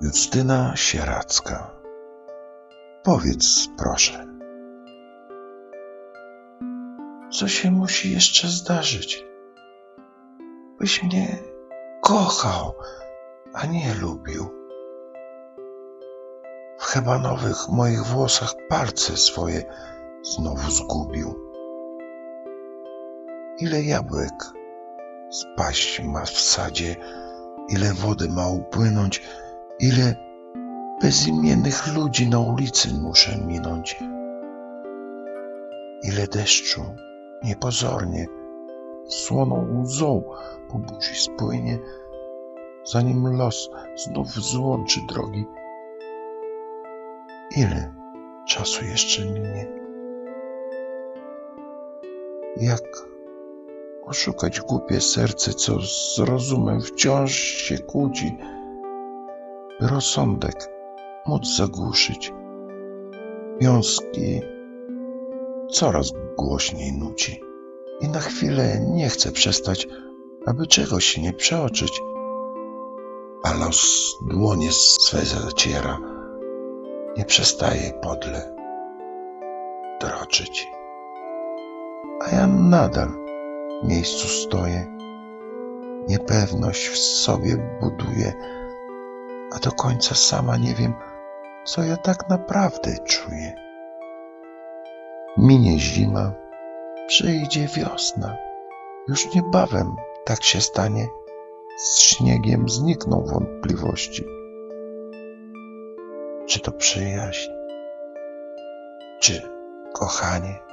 Justyna Sieracka. Powiedz proszę, co się musi jeszcze zdarzyć, byś mnie kochał, a nie lubił? W hebanowych moich włosach palce swoje znowu zgubił. Ile jabłek spaść ma w sadzie, ile wody ma upłynąć, ile bezimiennych ludzi na ulicy muszę minąć. Ile deszczu niepozornie słoną łzą po spłynie, zanim los znów złączy drogi. Ile czasu jeszcze minie? Jak oszukać głupie serce, co z rozumem wciąż się kłóci, by rozsądek móc zagłuszyć. Wiązki coraz głośniej nuci. I na chwilę nie chce przestać, aby czegoś nie przeoczyć, a los dłonie swe zaciera, nie przestaje podle droczyć. A ja nadal w miejscu stoję, niepewność w sobie buduję, a do końca sama nie wiem, co ja tak naprawdę czuję. Minie zima, przyjdzie wiosna. Już niebawem tak się stanie. Z śniegiem znikną wątpliwości. Czy to przyjaźń? Czy kochanie?